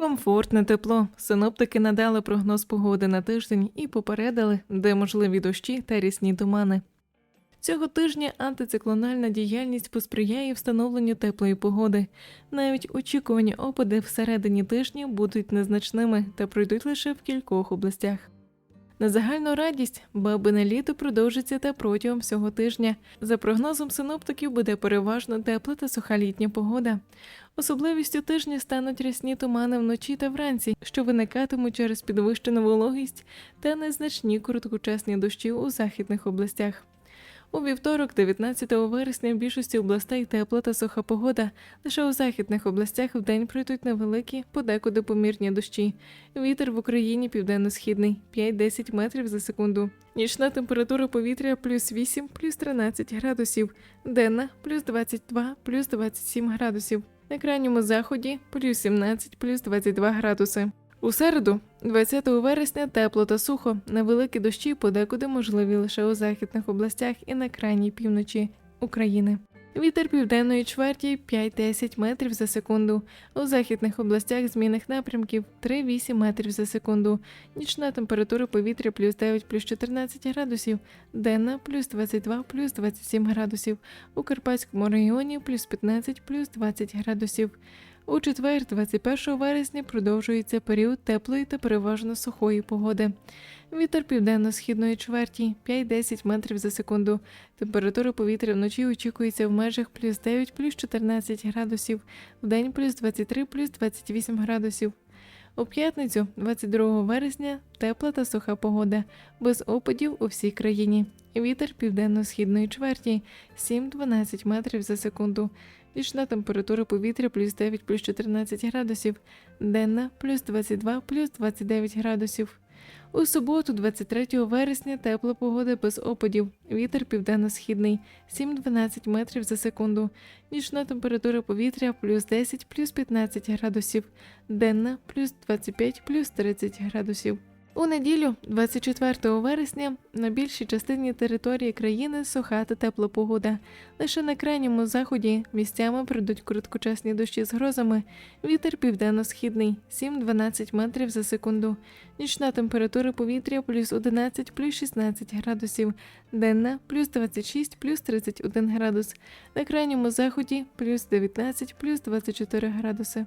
Комфортне тепло. Синоптики надали прогноз погоди на тиждень і попередили, де можливі дощі та рісні тумани. Цього тижня антициклональна діяльність посприяє встановленню теплої погоди. Навіть очікувані опади всередині тижня будуть незначними та пройдуть лише в кількох областях. На загальну радість бабине літо продовжиться та протягом всього тижня. За прогнозом синоптиків буде переважно тепла та суха літня погода. Особливістю тижня стануть рясні тумани вночі та вранці, що виникатимуть через підвищену вологість та незначні короткочасні дощі у західних областях. У вівторок, 19 вересня, в більшості областей тепла та суха погода. Лише у західних областях вдень пройдуть невеликі, подекуди помірні дощі. Вітер в Україні південно-східний 5-10 метрів за секунду. Нічна температура повітря плюс 8, плюс 13 градусів. Денна плюс 22, плюс 27 градусів. На крайньому заході плюс 17, плюс 22 градуси. У середу, 20 вересня, тепло та сухо. Невеликі дощі подекуди можливі лише у західних областях і на крайній півночі України. Вітер південної чверті 5-10 метрів за секунду. У західних областях змінних напрямків 3-8 метрів за секунду. Нічна температура повітря плюс 9 плюс 14 градусів, денна плюс 22 плюс 27 градусів. У Карпатському районі плюс 15 плюс 20 градусів. У четвер, 21 вересня, продовжується період теплої та переважно сухої погоди. Вітер південно-східної чверті 5-10 метрів за секунду. Температура повітря вночі очікується в межах плюс 9 плюс 14 градусів, вдень плюс 23 плюс 28 градусів. У п'ятницю, 22 вересня, тепла та суха погода, без опадів у всій країні. Вітер південно-східної чверті 7-12 метрів за секунду. Нічна температура повітря плюс 9 плюс 14 градусів, денна плюс 22 плюс 29 градусів. У суботу, 23 вересня, тепла погода без опадів. Вітер південно-східний 7-12 метрів за секунду. Нічна температура повітря плюс 10 плюс 15 градусів, денна плюс 25 плюс 30 градусів. У неділю, 24 вересня, на більшій частині території країни суха та тепла погода. Лише на крайньому заході місцями прийдуть короткочасні дощі з грозами. Вітер південно-східний 7-12 метрів за секунду. Нічна температура повітря плюс 11 плюс 16 градусів. Денна плюс 26 плюс 31 градус. На крайньому заході плюс 19 плюс 24 градуси.